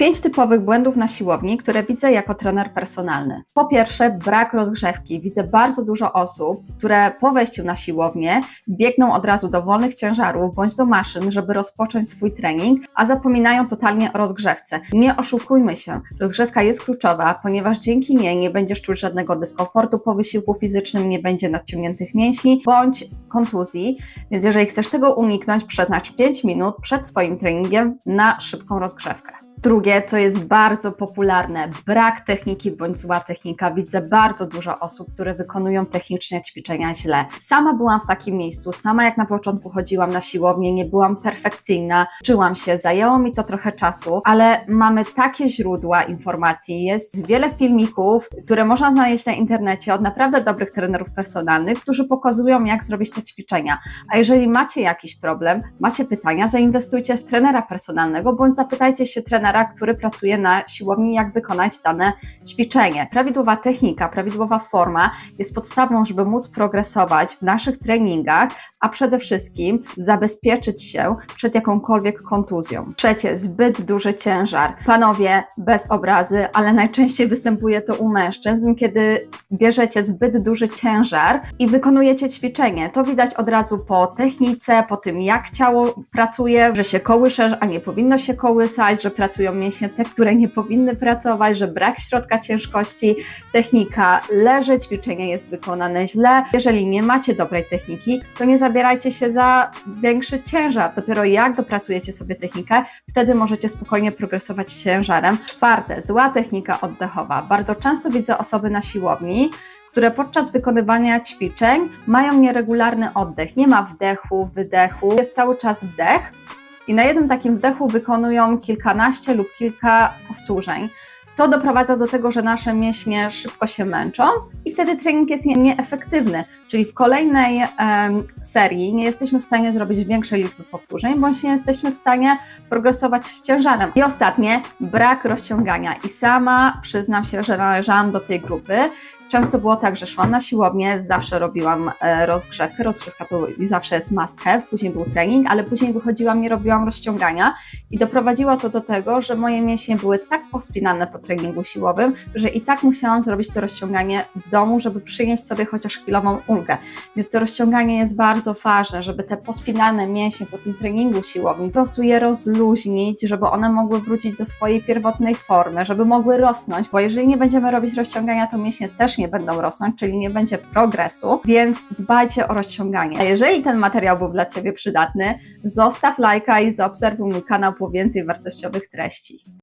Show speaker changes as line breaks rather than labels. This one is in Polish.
Pięć typowych błędów na siłowni, które widzę jako trener personalny. Po pierwsze, brak rozgrzewki. Widzę bardzo dużo osób, które po wejściu na siłownię biegną od razu do wolnych ciężarów bądź do maszyn, żeby rozpocząć swój trening, a zapominają totalnie o rozgrzewce. Nie oszukujmy się, rozgrzewka jest kluczowa, ponieważ dzięki niej nie będziesz czuć żadnego dyskomfortu po wysiłku fizycznym, nie będzie nadciągniętych mięśni bądź kontuzji. Więc jeżeli chcesz tego uniknąć, przeznacz 5 minut przed swoim treningiem na szybką rozgrzewkę. Drugie, co jest bardzo popularne, brak techniki bądź zła technika. Widzę bardzo dużo osób, które wykonują technicznie ćwiczenia źle. Sama byłam w takim miejscu, sama jak na początku chodziłam na siłownię, nie byłam perfekcyjna, czułam się, zajęło mi to trochę czasu, ale mamy takie źródła informacji, jest wiele filmików, które można znaleźć na internecie od naprawdę dobrych trenerów personalnych, którzy pokazują, jak zrobić te ćwiczenia. A jeżeli macie jakiś problem, macie pytania, zainwestujcie w trenera personalnego bądź zapytajcie się trenera, który pracuje na siłowni, jak wykonać dane ćwiczenie. Prawidłowa technika, prawidłowa forma jest podstawą, żeby móc progresować w naszych treningach, a przede wszystkim zabezpieczyć się przed jakąkolwiek kontuzją. Trzecie, zbyt duży ciężar. Panowie, bez obrazy, ale najczęściej występuje to u mężczyzn, kiedy bierzecie zbyt duży ciężar i wykonujecie ćwiczenie. To widać od razu po technice, po tym jak ciało pracuje, że się kołysze, a nie powinno się kołysać, że pracują mięśnie te, które nie powinny pracować, że brak środka ciężkości, technika leży, ćwiczenie jest wykonane źle. Jeżeli nie macie dobrej techniki, to nie zabierajcie się za większy ciężar. Dopiero jak dopracujecie sobie technikę, wtedy możecie spokojnie progresować ciężarem. Czwarte, zła technika oddechowa. Bardzo często widzę osoby na siłowni, które podczas wykonywania ćwiczeń mają nieregularny oddech. Nie ma wdechu, wydechu, jest cały czas wdech i na jednym takim wdechu wykonują kilkanaście lub kilka powtórzeń. To doprowadza do tego, że nasze mięśnie szybko się męczą i wtedy trening jest nie- nieefektywny. Czyli w kolejnej serii nie jesteśmy w stanie zrobić większej liczby powtórzeń, bądź nie jesteśmy w stanie progresować z ciężarem. I ostatnie, brak rozciągania. I sama przyznam się, że należałam do tej grupy. Często było tak, że szłam na siłownię, zawsze robiłam e, rozgrzewkę. Rozgrzewka to zawsze jest must have, później był trening, ale później wychodziłam, nie robiłam rozciągania i doprowadziło to do tego, że moje mięśnie były tak pospinane po treningu siłowym, że i tak musiałam zrobić to rozciąganie w domu, żeby przynieść sobie chociaż chwilową ulgę. Więc to rozciąganie jest bardzo ważne, żeby te pospinane mięśnie po tym treningu siłowym po prostu je rozluźnić, żeby one mogły wrócić do swojej pierwotnej formy, żeby mogły rosnąć, bo jeżeli nie będziemy robić rozciągania, to mięśnie też nie będą rosnąć, czyli nie będzie progresu, więc dbajcie o rozciąganie. A jeżeli ten materiał był dla Ciebie przydatny, zostaw lajka i zaobserwuj mój kanał po więcej wartościowych treści.